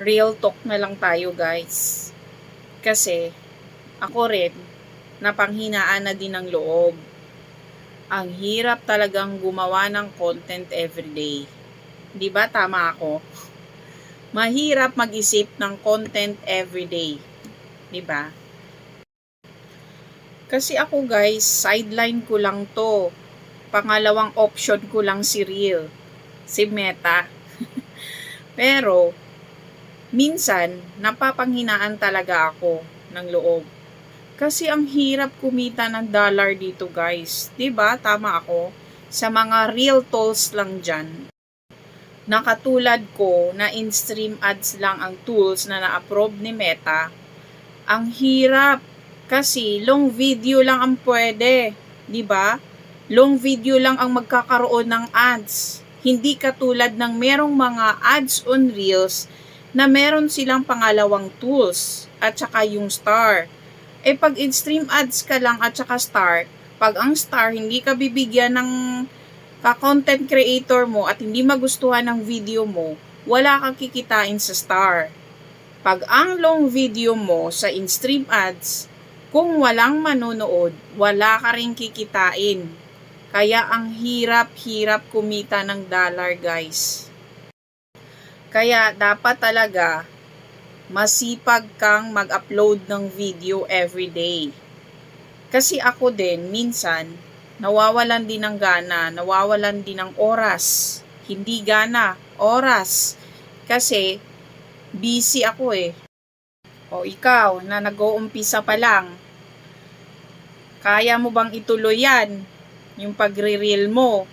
real talk na lang tayo guys. Kasi ako rin, napanghinaan na din ng loob. Ang hirap talagang gumawa ng content everyday. Di ba tama ako? Mahirap mag-isip ng content everyday. Di ba? Kasi ako guys, sideline ko lang to. Pangalawang option ko lang si Reel. Si Meta. Pero, minsan, napapanghinaan talaga ako ng loob. Kasi ang hirap kumita ng dollar dito guys. ba Tama ako. Sa mga real tools lang dyan. Nakatulad ko na in-stream ads lang ang tools na na-approve ni Meta. Ang hirap kasi long video lang ang pwede. 'Di ba? Long video lang ang magkakaroon ng ads. Hindi katulad ng merong mga ads on Reels na meron silang pangalawang tools at saka yung star. Eh pag in-stream ads ka lang at saka star, pag ang star hindi ka bibigyan ng ka-content creator mo at hindi magustuhan ng video mo, wala kang kikitain sa star. Pag ang long video mo sa in-stream ads, kung walang manonood, wala ka rin kikitain. Kaya ang hirap-hirap kumita ng dollar guys. Kaya dapat talaga masipag kang mag-upload ng video everyday. Kasi ako din, minsan, nawawalan din ng gana, nawawalan din ng oras. Hindi gana, oras. Kasi, busy ako eh. O ikaw, na nag-uumpisa pa lang, kaya mo bang ituloy yan? Yung pagre-reel mo?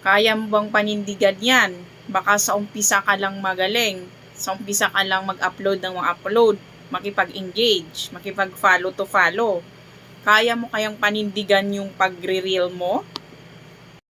Kaya mo bang panindigan yan? Baka sa umpisa ka lang magaling. Sa umpisa ka lang mag-upload ng mga upload. Makipag-engage. Makipag-follow to follow. Kaya mo kayang panindigan yung pagre-reel mo?